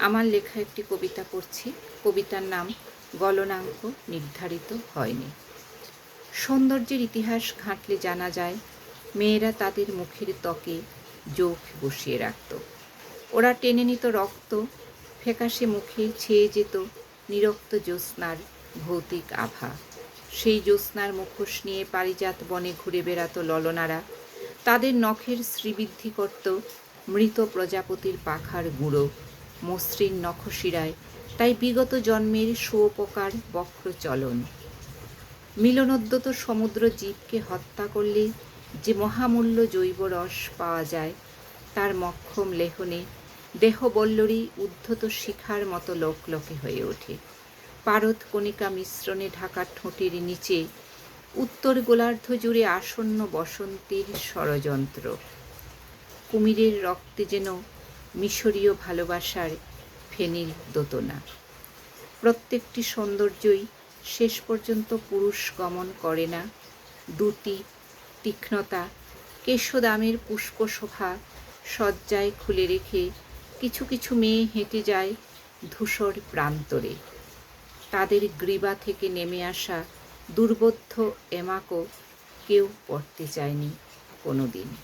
আমার লেখা একটি কবিতা পড়ছি। কবিতার নাম গলনাঙ্ক নির্ধারিত হয়নি। সৌন্দর্যের ইতিহাস ঘাঁটলে জানা যায়, মেয়েরা তাদের মুখের ত্বকে যোগ বসিয়ে রাখত। ওরা টেনে নিত রক্ত, ফ্যাকাশে মুখে ছেয়ে যেত নিরক্ত জ্যোৎস্নার ভৌতিক আভা। সেই জ্যোৎস্নার মুখোশ নিয়ে পারিজাত বনে ঘুরে বেড়াত ললনারা। তাদের নখের শ্রীবৃদ্ধি করত মৃত প্রজাপতির পাখার গুঁড়ো মসৃণ নখশিরায়, তাই বিগত জন্মের শুয়োপোকার বক্র চলন মিলনোদ্যত সমুদ্র জীবকে হত্যা করলে যে মহামূল্য জৈব রস পাওয়া যায়, তার মক্ষম লেহনে দেহবল্লরী উদ্ধত শিখার মতো লোকলোকে হয়ে ওঠে। পারদ কণিকা মিশ্রণে ঢাকা ঠোঁটের নিচে উত্তর গোলার্ধ জুড়ে আসন্ন বসন্তের ষড়যন্ত্র। কুমিরের রক্তে যেন মিশরীয় ভালোবাসার ফেনীর দোতনা। প্রত্যেকটি সৌন্দর্যই শেষ পর্যন্ত পুরুষ গমন করে না। দুটি তীক্ষ্ণতা, কেশদামের পুষ্পশোভা সজ্জায় খুলে রেখে কিছু কিছু মেয়ে হেঁটে যায় ধূসর প্রান্তরে। তাদের গ্রীবা থেকে নেমে আসা দুর্বোধ্য এমাকো কেউ পড়তে চায়নি কোনো দিন